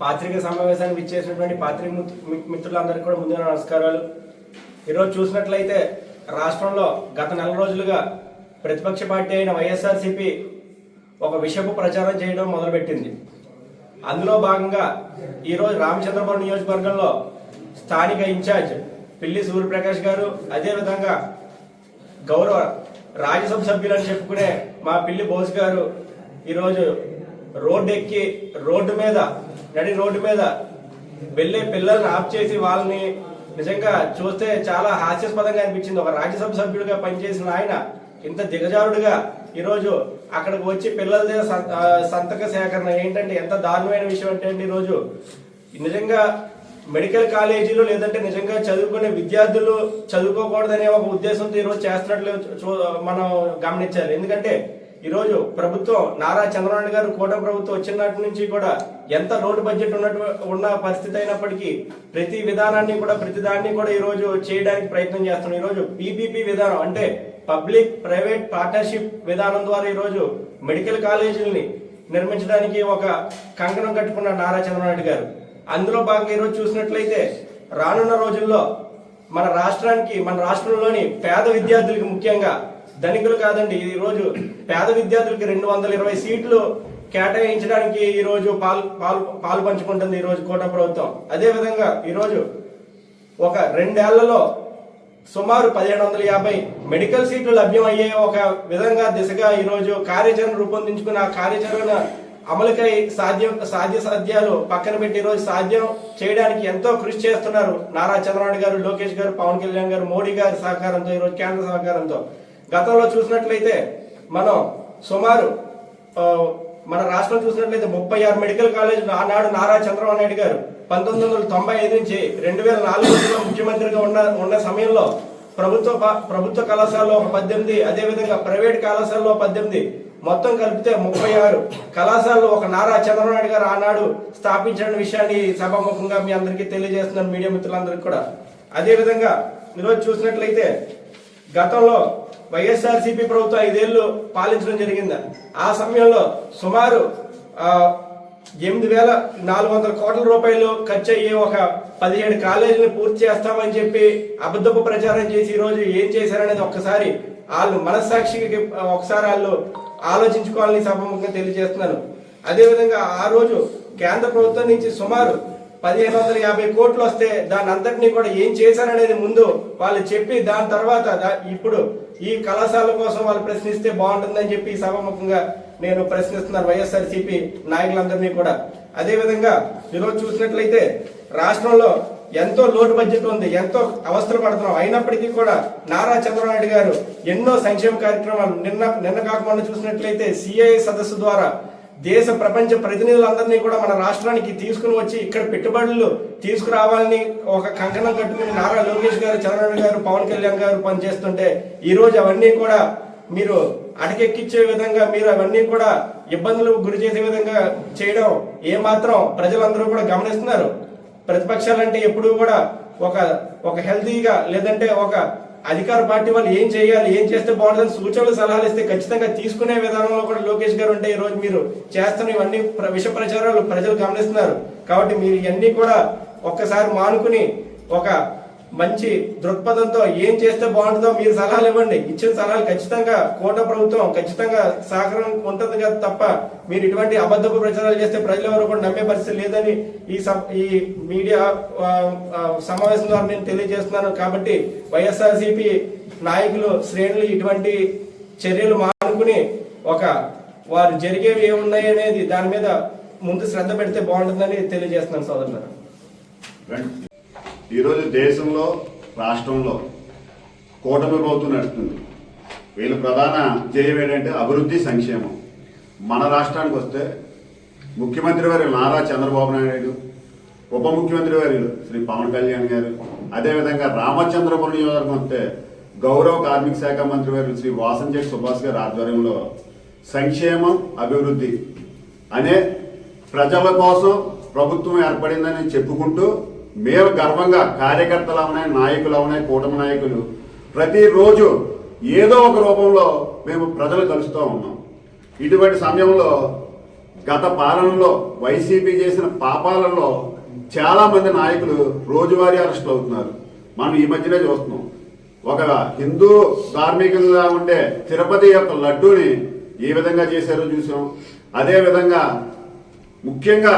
పాత్రిక సమావేశానికి ఇచ్చేసినటువంటి పాత్రిక మిత్రులందరికీ కూడా ముందుగా నమస్కారాలు. ఈరోజు చూసినట్లయితే రాష్ట్రంలో గత నెల రోజులుగా ప్రతిపక్ష పార్టీ అయిన వైఎస్ఆర్సీపీ ఒక విషపు ప్రచారం చేయడం మొదలుపెట్టింది. అందులో భాగంగా ఈరోజు రామచంద్రపురం నియోజకవర్గంలో స్థానిక ఇన్ఛార్జ్ పిల్లి సూర్యప్రకాష్ గారు అదేవిధంగా గౌరవ రాజ్యసభ సభ్యులని చెప్పుకునే మా పిల్లి బోస్ గారు ఈరోజు రోడ్డు ఎక్కి రోడ్డు మీద నడి రోడ్డు మీద వెళ్ళే పిల్లల్ని ఆఫ్ చేసి వాళ్ళని నిజంగా చూస్తే చాలా హాస్యాస్పదంగా అనిపించింది. ఒక రాజ్యసభ సభ్యుడిగా పనిచేసిన ఆయన ఇంత దిగజారుడుగా ఈరోజు అక్కడికి వచ్చి పిల్లల దగ్గర సంతక సేకరణ ఏంటంటే ఎంత దారుణమైన విషయం అంటే అండి ఈరోజు నిజంగా మెడికల్ కాలేజీలు లేదంటే నిజంగా చదువుకునే విద్యార్థులు చదువుకోకూడదనే ఒక ఉద్దేశంతో ఈరోజు చేస్తున్నట్లు చూ- మనం గమనించాలి. ఎందుకంటే ఈరోజు ప్రభుత్వం నారా చంద్రబాబు గారు కోట ప్రభుత్వం వచ్చినప్పటి నుంచి కూడా ఎంత లోటు బడ్జెట్ ఉన్నట్టు ఉన్న పరిస్థితి అయినప్పటికీ ప్రతి విధానాన్ని కూడా ప్రతి దాన్ని కూడా ఈరోజు చేయడానికి ప్రయత్నం చేస్తున్నాం. ఈరోజు పీపీపీ విధానం అంటే పబ్లిక్ ప్రైవేట్ పార్ట్నర్షిప్ విధానం ద్వారా ఈరోజు మెడికల్ కాలేజీలని నిర్మించడానికి ఒక కంకణం కట్టుకున్న నారా చంద్రబాబు గారు. అందులో భాగంగా ఈరోజు చూసినట్లయితే రానున్న రోజుల్లో మన రాష్ట్రానికి మన రాష్ట్రంలోని పేద విద్యార్థులకి ముఖ్యంగా ధనికులు కాదండి ఈ రోజు పేద విద్యార్థులకి రెండు వందల ఇరవై సీట్లు కేటాయించడానికి ఈ రోజు పాలు పాల్ పాలు పంచుకుంటుంది ఈ రోజు కోట ప్రభుత్వం. అదే విధంగా ఈరోజు ఒక రెండేళ్ళలో సుమారు పదిహేడు వందల యాభై మెడికల్ సీట్లు లభ్యం అయ్యే ఒక విధంగా దిశగా ఈరోజు కార్యాచరణ రూపొందించుకున్న ఆ కార్యాచరణ అమలుకై సాధ్యం సాధ్య సాధ్యాలు పక్కన పెట్టి ఈ రోజు సాధ్యం చేయడానికి ఎంతో కృషి చేస్తున్నారు నారా చంద్రబాబు గారు లోకేష్ గారు పవన్ కళ్యాణ్ గారు మోడీ గారి సహకారంతో ఈ రోజు కేంద్ర సహకారంతో. గతంలో చూసినట్లయితే మనం సుమారు మన రాష్ట్రం చూసినట్లయితే ముప్పై ఆరు మెడికల్ కాలేజ్ ఆనాడు నారా చంద్రబాబు నాయుడు గారు పంతొమ్మిది వందల తొంభై ఐదు నుంచి రెండు వేల నాలుగులో ముఖ్యమంత్రిగా ఉన్న ఉన్న సమయంలో ప్రభుత్వ ప- ప్రభుత్వ కళాశాలలో ఒక పద్దెనిమిది అదేవిధంగా ప్రైవేట్ కళాశాలలో పద్దెనిమిది మొత్తం కలిపితే ముప్పై ఆరు. కళాశాలలో ఒక నారా చంద్రబాబు నాయుడు గారు ఆనాడు స్థాపించిన విషయాన్ని సభాముఖంగా మీ అందరికీ తెలియజేస్తున్నాను మీడియా మిత్రులందరికీ కూడా. అదేవిధంగా ఈరోజు చూసినట్లయితే గతంలో వైఎస్ఆర్సీపీ ప్రభుత్వం ఐదేళ్ళు పాలించడం జరిగింది. ఆ సమయంలో సుమారు ఎనిమిది వేల నాలుగు వందల కోట్ల రూపాయలు ఖర్చు అయ్యే ఒక పదిహేడు కాలేజీలు పూర్తి చేస్తామని చెప్పి అబద్ధపు ప్రచారం చేసి ఈరోజు ఏం చేశారనేది ఒక్కసారి వాళ్ళు మనస్సాక్షికి ఒకసారి వాళ్ళు ఆలోచించుకోవాలని సభముఖంగా తెలియజేస్తున్నాను. అదేవిధంగా ఆ రోజు కేంద్ర ప్రభుత్వం నుంచి సుమారు పదిహేను వందల యాభై కోట్లు వస్తే దాని అంతటినీ కూడా ఏం చేశారనేది ముందు వాళ్ళు చెప్పి దాని తర్వాత దా- ఇప్పుడు ఈ కళాశాల కోసం వాళ్ళు ప్రశ్నిస్తే బాగుంటుందని చెప్పి సభాముఖంగా నేను ప్రశ్నిస్తున్నాను వైఎస్ఆర్సీపీ నాయకులందరినీ కూడా. అదేవిధంగా ఈరోజు చూసినట్లయితే రాష్ట్రంలో ఎంతో లోటు బడ్జెట్ ఉంది ఎంతో అవస్థలు పడుతున్నాం. అయినప్పటికీ కూడా నారా చంద్రబాబు గారు ఎన్నో సంక్షేమ కార్యక్రమాలు నిన్న నిన్న కాకుండా చూసినట్లయితే సిఐ సదస్సు ద్వారా దేశ ప్రపంచ ప్రతినిధులందరినీ కూడా మన రాష్ట్రానికి తీసుకుని వచ్చి ఇక్కడ పెట్టుబడులు తీసుకురావాలని ఒక కంకణం కట్టుకుని నారా లోకేష్ గారు చంద్రబాబు గారు పవన్ కళ్యాణ్ గారు పనిచేస్తుంటే ఈరోజు అవన్నీ కూడా మీరు అటకెక్కించే విధంగా మీరు అవన్నీ కూడా ఇబ్బందులు గురి చేసే విధంగా చేయడం ఏమాత్రం ప్రజలందరూ కూడా గమనిస్తున్నారు. ప్రతిపక్షాలంటే ఎప్పుడూ కూడా ఒక ఒక హెల్తీగా లేదంటే ఒక అధికార పార్టీ వాళ్ళు ఏం చేయాలి ఏం చేస్తే బాగుంటుందని సూచనలు సలహాలు ఇస్తే ఖచ్చితంగా తీసుకునే విధానంలో కూడా లోకేష్ గారు ఉంటే ఈ రోజు మీరు చేస్తున్న ఇవన్నీ ప్ర- విష ప్రచారాలు ప్రజలు గమనిస్తున్నారు. కాబట్టి మీరు ఇవన్నీ కూడా ఒక్కసారి మానుకుని ఒక మంచి దృక్పథంతో ఏం చేస్తే బాగుంటుందో మీరు సలహాలు ఇవ్వండి. ఇచ్చిన సలహాలు ఖచ్చితంగా కోట ప్రభుత్వం ఖచ్చితంగా సహకారం ఉంటుంది కదా తప్ప మీరు ఇటువంటి అబద్ధపు ప్రచారాలు చేస్తే ప్రజలు ఎవరు కూడా నమ్మే పరిస్థితి లేదని ఈ సబ్- ఈ మీడియా సమావేశం ద్వారా నేను తెలియజేస్తున్నాను. కాబట్టి వైఎస్ఆర్సీపీ నాయకులు శ్రేణులు ఇటువంటి చర్యలు మానుకుని ఒక వారు జరిగేవి ఏమున్నాయి అనేది దాని మీద ముందు శ్రద్ధ పెడితే బాగుంటుందని తెలియజేస్తున్నాను సోదరులారా. ఈరోజు దేశంలో రాష్ట్రంలో కూటమి ప్రభుత్వం నడుస్తుంది వీళ్ళ ప్రధాన ధ్యేయం ఏంటంటే అభివృద్ధి సంక్షేమం. మన రాష్ట్రానికి వస్తే ముఖ్యమంత్రి వారి నారా చంద్రబాబు నాయుడు ఉప ముఖ్యమంత్రి వారి శ్రీ పవన్ కళ్యాణ్ గారు అదేవిధంగా రామచంద్రపురం నియోజకవర్గం వస్తే గౌరవ కార్మిక శాఖ మంత్రి వారు శ్రీ వాసంజెట్ సుభాష్ గారి ఆధ్వర్యంలో సంక్షేమం అభివృద్ధి అనే ప్రజల కోసం ప్రభుత్వం ఏర్పడిందని చెప్పుకుంటూ మేము గర్వంగా కార్యకర్తలు అవునాయి నాయకులు అవునాయి కూటమి నాయకులు. ప్రతిరోజు ఏదో ఒక రూపంలో మేము ప్రజలు కలుస్తూ ఉన్నాం. ఇటువంటి సమయంలో గత పాలనలో వైసీపీ చేసిన పాపాలలో చాలామంది నాయకులు రోజువారీ అరెస్టులు అవుతున్నారు. మనం ఈ మధ్యనే చూస్తున్నాం. ఒక హిందూ ధార్మికంగా ఉండే తిరుపతి యొక్క లడ్డూని ఏ విధంగా చేశారో చూసాం. అదే విధంగా ముఖ్యంగా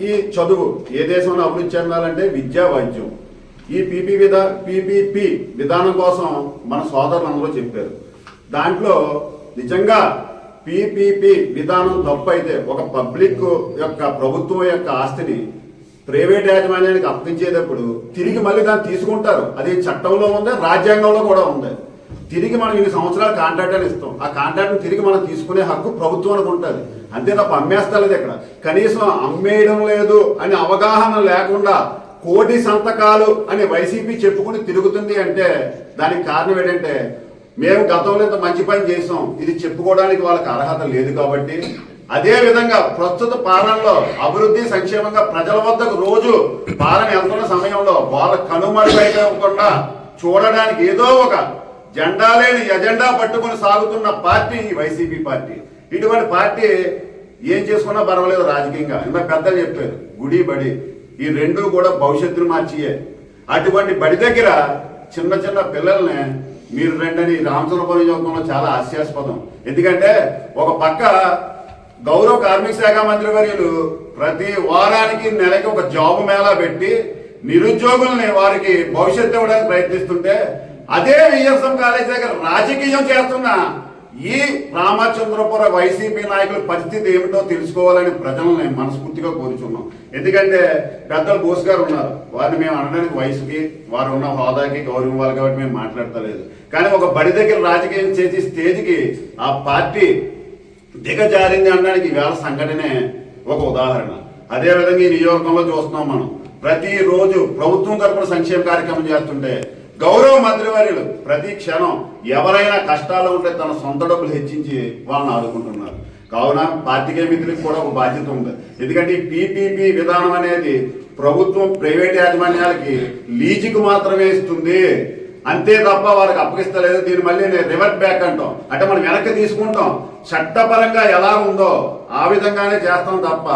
ఈ చదువు ఏ దేశంలో అభివృద్ధి చెందాలంటే విద్యా వైద్యం. ఈ పీపీ విధా పీపీపీ విధానం కోసం మన సోదరులు అందరూ చెప్పారు. దాంట్లో నిజంగా పీపీపీ విధానం తప్పు అయితే ఒక పబ్లిక్ యొక్క ప్రభుత్వం యొక్క ఆస్తిని ప్రైవేట్ యాజమాన్యానికి అప్పించేటప్పుడు తిరిగి మళ్ళీ దాన్ని తీసుకుంటారు. అది చట్టంలో ఉంది రాజ్యాంగంలో కూడా ఉంది. తిరిగి మనం ఇన్ని సంవత్సరాలు కాంట్రాక్ట్ అని ఇస్తాం. ఆ కాంట్రాక్ట్ తిరిగి మనం తీసుకునే హక్కు ప్రభుత్వానికి ఉంటుంది అంతే తప్ప అమ్మేస్తలేదు ఇక్కడ కనీసం అమ్మేయడం లేదు అని అవగాహన లేకుండా కోటి సంతకాలు అని వైసీపీ చెప్పుకుని తిరుగుతుంది అంటే దానికి కారణం ఏంటంటే మేము గతంలో ఇంత మంచి పని చేసాం ఇది చెప్పుకోవడానికి వాళ్ళకి అర్హత లేదు కాబట్టి. అదే విధంగా ప్రస్తుత పాలనలో అభివృద్ధి సంక్షేమంగా ప్రజల వద్దకు రోజు పాలన వెళ్తున్న సమయంలో వాళ్ళ కనుమరుగైపోకుండా చూడడానికి ఏదో ఒక జెండా లేని ఎజెండా పట్టుకొని సాగుతున్న పార్టీ ఈ వైసీపీ పార్టీ. ఇటువంటి పార్టీ ఏం చేసుకున్నా పర్వాలేదు రాజకీయంగా. ఇంత పెద్దలు చెప్పారు గుడి బడి. ఈ రెండు కూడా భవిష్యత్తును మార్చియే. అటువంటి బడి దగ్గర చిన్న చిన్న పిల్లల్ని మీరు రెండని రామచంద్రపురం యోగంలో చాలా హాస్యాస్పదం. ఎందుకంటే ఒక పక్క గౌరవ కార్మిక శాఖ మంత్రి వర్యులు ప్రతి వారానికి నెలకి ఒక జాబ్ మేళా పెట్టి నిరుద్యోగుల్ని వారికి భవిష్యత్తు ఇవ్వడానికి ప్రయత్నిస్తుంటే అదే విఎస్ఎం కాలేజ్ దగ్గర రాజకీయం చేస్తున్న ఈ రామచంద్రపుర వైసీపీ నాయకుల పరిస్థితి ఏమిటో తెలుసుకోవాలని ప్రజల్ని మనస్ఫూర్తిగా కోరుచున్నాం ఎందుకంటే పెద్దలు బోస్ గారు ఉన్నారు. వారిని మేము అనడానికి వయసుకి వారు ఉన్న హోదాకి గౌరవం ఇవ్వాలి కాబట్టి మేము మాట్లాడతలేదు. కానీ ఒక బడి దగ్గర రాజకీయం చేసి స్టేజ్కి ఆ పార్టీ దిగజారింది అనడానికి వేళ సంఘటనే ఒక ఉదాహరణ. అదేవిధంగా ఈ నియోజకంలో చూస్తున్నాం మనం. ప్రతిరోజు ప్రభుత్వం తరపున సంక్షేమ కార్యక్రమం చేస్తుంటే గౌరవ మంత్రివర్యులు ప్రతి క్షణం ఎవరైనా కష్టాలు ఉంటే తన సొంత డబ్బులు హెచ్చించి వాళ్ళని ఆదుకుంటున్నారు. కావున పార్టీకే మిత్రులకు కూడా ఒక బాధ్యత ఉంది. ఎందుకంటే ఈ పీపీపీ విధానం అనేది ప్రభుత్వం ప్రైవేట్ యాజమాన్యాలకి లీజుకు మాత్రమే ఇస్తుంది. అంతే తప్ప వాళ్ళకి అప్పగిస్తలేదు. దీన్ని మళ్ళీ నేను రివర్ట్ బ్యాక్ అంటాం. అంటే మనం వెనక్కి తీసుకుంటాం. చట్టపరంగా ఎలా ఉందో ఆ విధంగానే చేస్తాం తప్ప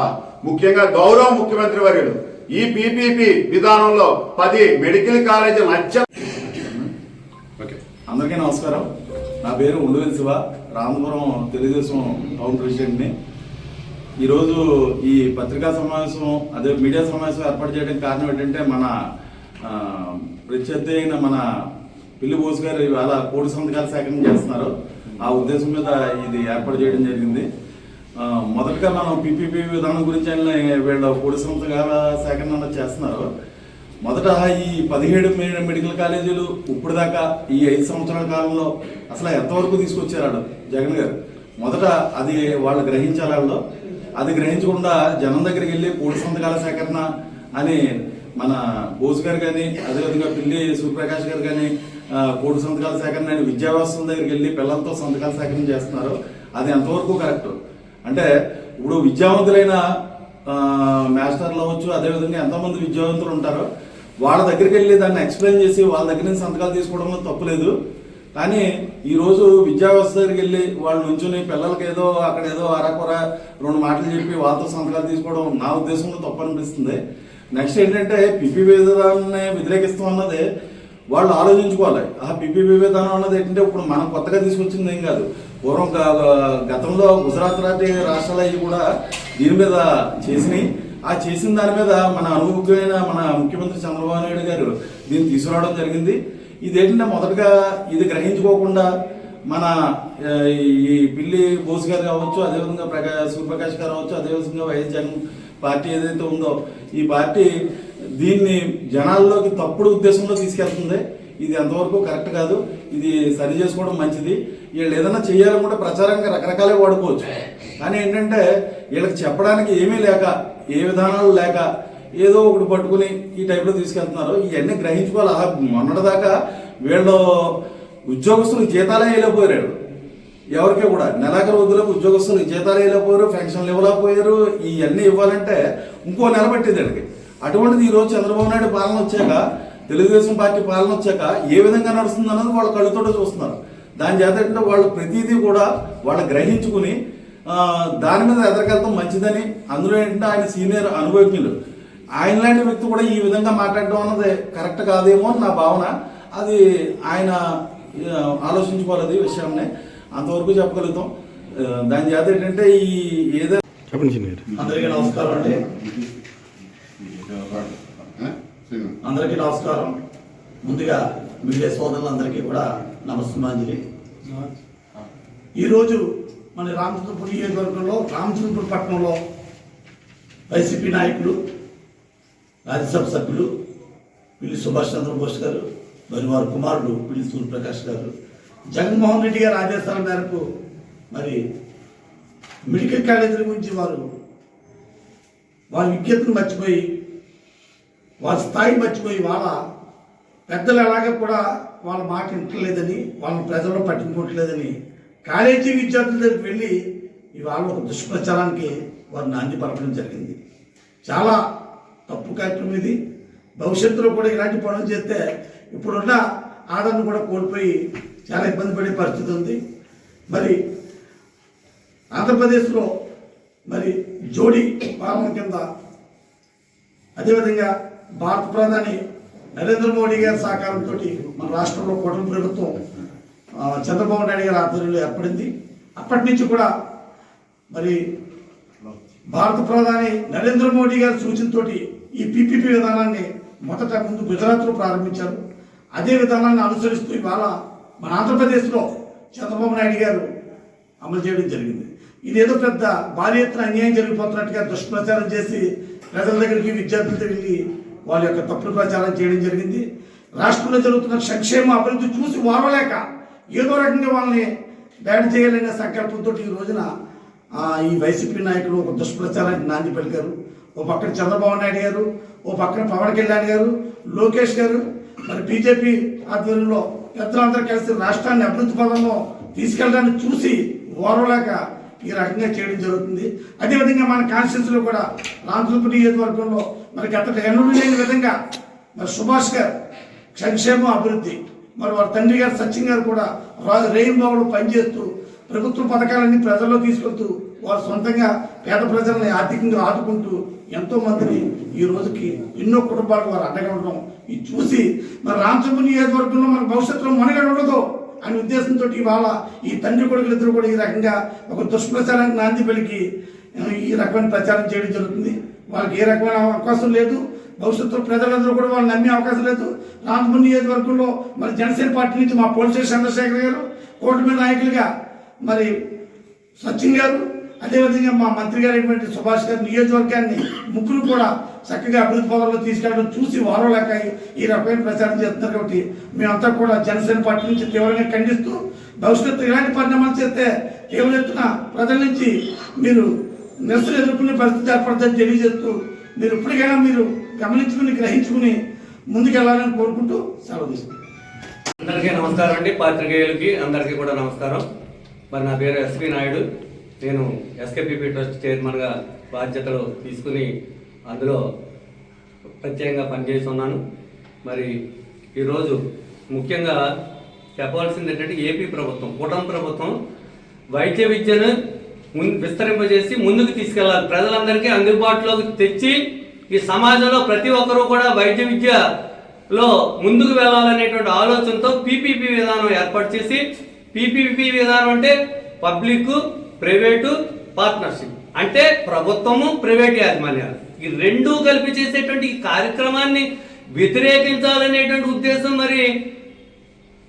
ముఖ్యంగా గౌరవ ముఖ్యమంత్రి వర్యుడు ఈ పీపీపీ విధానంలో పది మెడికల్ కాలేజీలు అత్యంత ఓకే. అందరికీ నమస్కారం. నా పేరు ఉండవేలి శివ. రామపురం తెలుగుదేశం టౌన్ ప్రెసిడెంట్ని. ఈరోజు ఈ పత్రికా సమావేశం అదే మీడియా సమావేశం ఏర్పాటు చేయడానికి కారణం ఏంటంటే మన ప్రత్యర్థి అయిన మన పిల్లి బోస్ గారు ఇవాళ కోడి సంతకాల సేకరణ చేస్తున్నారు. ఆ ఉద్దేశం మీద ఇది ఏర్పాటు చేయడం జరిగింది. మొదటగా మనం పిపిపి విధానం గురించి ఆయన వీళ్ళ కోడి సంతకాల సేకరణ చేస్తున్నారు. మొదట ఈ పదిహేడు మెడికల్ కాలేజీలు ఇప్పుడు దాకా ఈ ఐదు సంవత్సరాల కాలంలో అసలు ఎంతవరకు తీసుకొచ్చారు జగన్ గారు మొదట అది వాళ్ళు గ్రహించాలి వాళ్ళు. అది గ్రహించకుండా జనం దగ్గరికి వెళ్ళి కోడి సంతకాల సేకరణ అని మన బోస్ గారు కానీ అదేవిధంగా పిల్లి సూర్యప్రకాష్ గారు కానీ పూడి సంతకాల సేకరణ అని విద్యావ్యవస్థ దగ్గరికి వెళ్ళి పిల్లలతో సంతకాల సేకరణ చేస్తున్నారు. అది ఎంతవరకు కరెక్ట్? అంటే ఇప్పుడు విద్యావంతులైన మాస్టర్లు అవ్వచ్చు అదేవిధంగా ఎంతమంది విద్యావంతులు ఉంటారో. వాళ్ళ దగ్గరికి వెళ్ళి దాన్ని ఎక్స్ప్లెయిన్ చేసి వాళ్ళ దగ్గర నుంచి సంతకాలు తీసుకోవడంలో తప్పులేదు. కానీ ఈ రోజు విద్యా వ్యవస్థ దగ్గరికి వెళ్ళి వాళ్ళు నుంచుని పిల్లలకి ఏదో అక్కడ ఏదో అరకొర రెండు మాటలు చెప్పి వాళ్ళతో సంతకాలు తీసుకోవడం నా ఉద్దేశంలో తప్పు అనిపిస్తుంది. నెక్స్ట్ ఏంటంటే పిపి విధానాన్ని వ్యతిరేకిస్తాం అన్నది వాళ్ళు ఆలోచించుకోవాలి. ఆ పిపి విధానం అన్నది ఏంటంటే ఇప్పుడు మనం కొత్తగా తీసుకొచ్చింది ఏం కాదు. పూర్వం గతంలో గుజరాత్ లాంటి రాష్ట్రాలు అవి కూడా దీని మీద చేసినాయి. ఆ చేసిన దాని మీద మన అనుభవమైన మన ముఖ్యమంత్రి చంద్రబాబు నాయుడు గారు దీన్ని తీసుకురావడం జరిగింది. ఇదేంటంటే మొదటగా ఇది గ్రహించుకోకుండా మన ఈ పిల్లి బోస్ గారు కావచ్చు అదేవిధంగా ప్రకా సూర్యప్రకాష్ గారు కావచ్చు అదేవిధంగా వైఎస్ జగన్ పార్టీ ఏదైతే ఉందో ఈ పార్టీ దీన్ని జనాల్లోకి తప్పుడు ఉద్దేశంలో తీసుకెళ్తుంది. ఇది ఎంతవరకు కరెక్ట్ కాదు ఇది సరి చేసుకోవడం మంచిది. వీళ్ళు ఏదైనా చేయాలనుకుంటే ప్రచారంగా రకరకాలే వాడుకోవచ్చు. కానీ ఏంటంటే వీళ్ళకి చెప్పడానికి ఏమీ లేక ఏ విధానాలు లేక ఏదో ఒకటి పట్టుకుని ఈ టైప్లో తీసుకెళ్తున్నారు. ఇవన్నీ గ్రహించుకోవాలి. ఆ మొన్నటిదాకా వీళ్ళు ఉద్యోగస్తులకు జీతాలే వెళ్ళిపోయారు ఎవరికి కూడా. నెలాఖరు వద్దులకు ఉద్యోగస్తులు జీతాలు వేయలేకపోయారు పెన్షన్లు ఇవ్వలేకపోయారు. ఇవన్నీ ఇవ్వాలంటే ఇంకో నెల పట్టింది వీళ్ళకి. అటువంటిది ఈ రోజు చంద్రబాబు నాయుడు పాలన వచ్చాక తెలుగుదేశం పార్టీ పాలన వచ్చాక ఏ విధంగా నడుస్తుంది అన్నది వాళ్ళ కళ్ళతోటే చూస్తున్నారు. దాని చేత ఏంటంటే వాళ్ళు ప్రతిదీ కూడా వాళ్ళు గ్రహించుకుని ఆ, దాని మీద ఎదరికెళ్తాం మంచిదని అందులో ఏంటంటే ఆయన సీనియర్ అనుభవజ్ఞులు. ఆయన లాంటి వ్యక్తి కూడా ఈ విధంగా మాట్లాడడం అన్నది కరెక్ట్ కాదేమో అని నా భావన. అది ఆయన ఆలోచించుకోవాలి విషయాన్ని. అంతవరకు చెప్పగలుగుతాం. దాని చేత ఏంటంటే ఈ ఏదో అందరికీ నమస్కారం అండి. అందరికీ నమస్కారం. ముందుగా మీడియా సోదరులందరికీ కూడా నమస్కారాంజలి ఈరోజు మన రామచంద్రపురం నియోజకవర్గంలో రామచంద్రపురం పట్టణంలో వైసీపీ నాయకులు రాజ్యసభ సభ్యులు పిల్లి సుభాష్ చంద్రబోస్ గారు మరి వారి కుమారుడు పిల్లి సూర్యప్రకాష్ గారు జగన్మోహన్ రెడ్డి గారి ఆదేశాల మేరకు మరి మెడికల్ కాలేజీల గురించి వారు వారి విజ్ఞతను మర్చిపోయి వాళ్ళ స్థాయి మర్చిపోయి వాళ్ళ పెద్దలు ఎలాగ కూడా వాళ్ళ మాట వింటలేదని వాళ్ళ ప్రజలను పట్టించుకోవట్లేదని కాలేజీ విద్యార్థుల దగ్గరికి వెళ్ళి ఇవాళ ఒక దుష్ప్రచారానికి వారు నాంది పలపడం జరిగింది. చాలా తప్పు కార్యక్రమం ఇది. భవిష్యత్తులో కూడా ఇలాంటి పనులు చేస్తే ఇప్పుడున్న ఆదరణ కూడా కోల్పోయి చాలా ఇబ్బంది పడే పరిస్థితి ఉంది. మరి ఆంధ్రప్రదేశ్లో మరి జోడీ పాలన కింద అదేవిధంగా భారత ప్రధాని నరేంద్ర మోడీ గారి సహకారంతో మన రాష్ట్రంలో కూటమి ప్రభుత్వం చంద్రబాబు నాయుడు గారి ఆధ్వర్యంలో ఏర్పడింది. అప్పటి నుంచి కూడా మరి భారత ప్రధాని నరేంద్ర మోడీ గారి సూచనతోటి ఈ పీపీపీ విధానాన్ని మొదట ముందు గుజరాత్లో ప్రారంభించారు. అదే విధానాన్ని అనుసరిస్తూ ఇవాళ మన ఆంధ్రప్రదేశ్లో చంద్రబాబు నాయుడు గారు అమలు చేయడం జరిగింది. ఇదేదో పెద్ద భారీ ఎత్తున అన్యాయం జరిగిపోతున్నట్టుగా దుష్ప్రచారం చేసి ప్రజల దగ్గరికి విద్యార్థులతో వెళ్ళి వాళ్ళ యొక్క తప్పుడు ప్రచారం చేయడం జరిగింది. రాష్ట్రంలో జరుగుతున్న సంక్షేమ అభివృద్ధి చూసి వారలేక ఏదో రకంగా వాళ్ళని బ్యాడ్ చేయాలనే సంకల్పంతో ఈ రోజున ఈ వైసీపీ నాయకులు ఒక దుష్ప్రచారానికి నాంది పలికారు. ఓ పక్కన చంద్రబాబు నాయుడు గారు ఓ పక్కన పవన్ కళ్యాణ్ గారు లోకేష్ గారు మరి బీజేపీ ఆధ్వర్యంలో పెద్దలందరూ కలిసి రాష్ట్రాన్ని అభివృద్ధి పదంలో తీసుకెళ్ళడాన్ని చూసి ఓర్వలేక ఈ రకంగా చేయడం జరుగుతుంది. అదేవిధంగా మన కాన్స్టిట్యూన్సీలో కూడా రామచంద్రపురం నియోజకవర్గంలో మరి గత ఎన్నడూ లేని విధంగా మరి సుభాష్ గారు సంక్షేమం అభివృద్ధి. మరి వారి తండ్రి గారు సచిన్ గారు కూడా రాజు రేయింబావులు పనిచేస్తూ ప్రభుత్వ పథకాలన్నీ ప్రజల్లో తీసుకెళ్తూ వారు సొంతంగా పేద ప్రజల్ని ఆర్థికంగా ఆదుకుంటూ ఎంతో మందిని ఈ రోజుకి ఎన్నో కుటుంబాలకు వారు అండగా ఉండడం ఇది చూసి మరి రామచంద్ర నియోజకవర్గంలో మన భవిష్యత్తులో మనగడ ఉండదు అనే ఉద్దేశంతో ఇవాళ ఈ తండ్రి కొడుకులు ఇద్దరు కూడా ఈ రకంగా ఒక దుష్ప్రచారానికి నాంది పలికి ఈ రకమైన ప్రచారం చేయడం జరుగుతుంది. వాళ్ళకి ఏ రకమైన అవకాశం లేదు. భవిష్యత్తులో ప్రజలందరూ కూడా వాళ్ళు నమ్మే అవకాశం లేదు. రామపురం నియోజకవర్గంలో మరి జనసేన పార్టీ నుంచి మా పోలీసు చంద్రశేఖర్ గారు కూటమి నాయకులుగా మరి సచిన్ గారు అదేవిధంగా మా మంత్రి గారు అయినటువంటి సుభాష్ గారు నియోజకవర్గాన్ని ముగ్గురు కూడా చక్కగా అభివృద్ధి పదంలో తీసుకెళ్ళడం చూసి వారో ఈ రకమైన ప్రచారం చేస్తున్నారు కాబట్టి మేమంతా కూడా జనసేన పార్టీ నుంచి తీవ్రంగా ఖండిస్తూ భవిష్యత్తు ఇలాంటి పరిణామాలు చేస్తే తీవ్ర ఎత్తున ప్రజల నుంచి మీరు నిరసన ఎదుర్కొనే పరిస్థితి ఏర్పడుతుందని తెలియజేస్తూ మీరు ఇప్పటికైనా మీరు గమనించుకుని గ్రహించుకుని ముందుకెళ్ళాలని కోరుకుంటూ సెలవు తీసుకుంటాం అందరికీ నమస్కారం అండి. పాత్రికేయులకి అందరికీ కూడా నమస్కారం. మరి నా పేరు ఎస్వి నాయుడు. నేను ఎస్కేపీపీ ట్రస్ట్ చైర్మన్గా బాధ్యతలు తీసుకుని అందులో ప్రత్యేకంగా పనిచేస్తున్నాను. మరి ఈరోజు ముఖ్యంగా చెప్పవలసింది ఏంటంటే ఏపీ ప్రభుత్వం కూటమి ప్రభుత్వం వైద్య విద్యను విస్తరింపజేసి ముందుకు తీసుకెళ్ళాలి. ప్రజలందరికీ అందుబాటులోకి తెచ్చి ఈ సమాజంలో ప్రతి ఒక్కరూ కూడా వైద్య విద్యలో ముందుకు వెళ్ళాలనేటువంటి ఆలోచనతో పీపీపీ విధానం ఏర్పాటు చేసి పీపీపీ విధానం అంటే పబ్లిక్ ప్రైవేటు పార్ట్నర్షిప్. అంటే ప్రభుత్వము ప్రైవేట్ యాజమాన్యాలు. ఈ రెండూ కలిపి చేసేటువంటి ఈ కార్యక్రమాన్ని వ్యతిరేకించాలనేటువంటి ఉద్దేశం మరి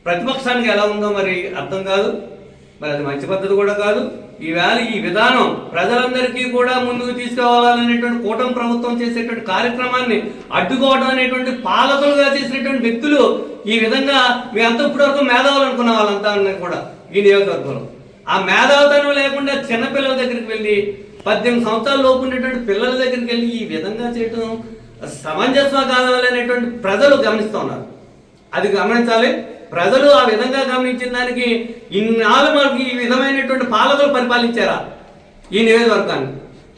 ప్రతిపక్షానికి ఎలా ఉందో మరి అర్థం కాదు. మరి అది మంచి పద్ధతి కూడా కాదు. ఈవేళ ఈ విధానం ప్రజలందరికీ కూడా ముందుకు తీసుకురావాలనేటువంటి కూటమి ప్రభుత్వం చేసేటువంటి కార్యక్రమాన్ని అడ్డుకోవడం అనేటువంటి పాలకులుగా చేసినటువంటి వ్యక్తులు ఈ విధంగా మీ అంత ఇప్పటివరకు మేధావులు అనుకున్న వాళ్ళంతా ఉన్నాయి కూడా ఈ నియోజకవర్గంలో. ఆ మేధావుతనం లేకుండా చిన్నపిల్లల దగ్గరికి వెళ్ళి పద్దెనిమిది సంవత్సరాల లోపు ఉండేటువంటి పిల్లల దగ్గరికి వెళ్ళి ఈ విధంగా చేయటం సమంజస్వ కాదనేటువంటి ప్రజలు గమనిస్తూ ఉన్నారు. అది గమనించాలి. ప్రజలు ఆ విధంగా గమనించిన దానికి ఇన్నాళ్ళు మనకి ఈ విధమైనటువంటి పాలకులు పరిపాలించారా ఈ నియోజకవర్గాన్ని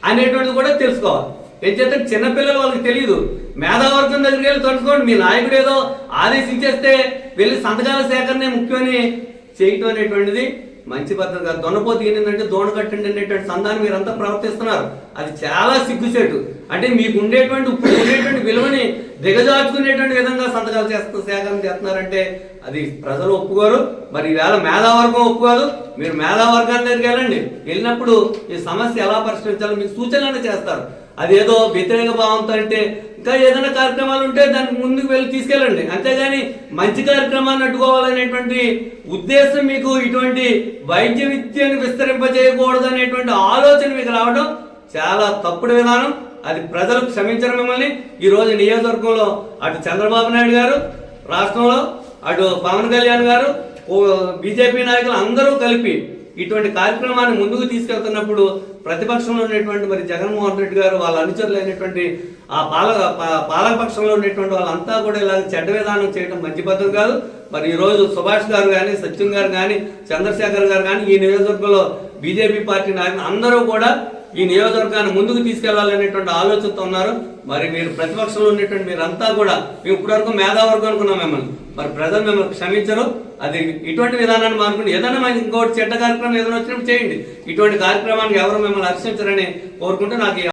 అనేటువంటిది కూడా తెలుసుకోవాలి. ఎంచేత చిన్నపిల్లలు వాళ్ళకి తెలియదు మేధావర్గం దగ్గరికి వెళ్ళి తలుచుకోండి మీ నాయకుడు ఏదో ఆదేశించేస్తే వెళ్ళి సంతకాల సేకరణే ముఖ్యమని చేయటం అనేటువంటిది మంచి పద్ధతి కాదు. దొనపోతు ఏంటంటే దోణ కట్టండి అనేటువంటి సంధాన్ని మీరంతా ప్రవర్తిస్తున్నారు. అది చాలా సిగ్గుసేటు అంటే మీకు ఉండేటువంటి ఇప్పుడు ఉండేటువంటి విలువని దిగజార్చుకునేటువంటి విధంగా సంతకాలు చేస్తూ సేకరణ చేస్తున్నారంటే అది ప్రజలు ఒప్పుకోరు మరి ఈవేళ మేధావర్గం ఒప్పుకోదు మీరు మేధావర్గాన్ని దగ్గరికి వెళ్ళండి. వెళ్ళినప్పుడు ఈ సమస్య ఎలా పరిష్కరించాలో మీకు సూచనలు చేస్తారు. అదేదో వ్యతిరేక భావంతో అంటే ఇంకా ఏదైనా కార్యక్రమాలు ఉంటే దానికి ముందుకు వెళ్ళి తీసుకెళ్ళండి. అంతేగాని మంచి కార్యక్రమాన్ని అడ్డుకోవాలనేటువంటి ఉద్దేశం మీకు ఇటువంటి వైద్య విద్యను విస్తరింపజేయకూడదు అనేటువంటి ఆలోచన మీకు రావడం చాలా తప్పుడు విధానం. అది ప్రజలు క్షమించరు మిమ్మల్ని. ఈ రోజు నియోజకవర్గంలో అటు చంద్రబాబు నాయుడు గారు రాష్ట్రంలో అటు పవన్ కళ్యాణ్ గారు బీజేపీ నాయకులు అందరూ కలిపి ఇటువంటి కార్యక్రమాన్ని ముందుకు తీసుకెళ్తున్నప్పుడు ప్రతిపక్షంలో ఉన్నటువంటి మరి జగన్మోహన్ రెడ్డి గారు వాళ్ళ అనుచరులైనటువంటి ఆ పాలక పాలకపక్షంలో ఉన్నటువంటి వాళ్ళంతా కూడా ఇలా చెడ్డ విధానం చేయడం మంచి పద్ధతి కాదు. మరి ఈ రోజు సుభాష్ గారు కానీ సత్యం గారు కానీ చంద్రశేఖర్ గారు కానీ ఈ నియోజకవర్గంలో బీజేపీ పార్టీ నాయకులు అందరూ కూడా ఈ నియోజకవర్గాన్ని ముందుకు తీసుకెళ్ళాలనేటువంటి ఆలోచనతో ఉన్నారు. మరి మీరు ప్రతిపక్షంలో ఉన్నటువంటి మీరంతా కూడా మేము ఇప్పటివరకు మేధావర్గం అనుకున్నాం మిమ్మల్ని. మరి ప్రజలు మిమ్మల్ని క్షమించరు. అది ఇటువంటి విధానాన్ని మానుకుని ఏదైనా మనకి ఇంకోటి చెడ్డ కార్యక్రమం ఏదైనా వచ్చినప్పుడు చేయండి. ఇటువంటి కార్యక్రమానికి ఎవరు మిమ్మల్ని హర్షించరని కోరుకుంటూ నాకు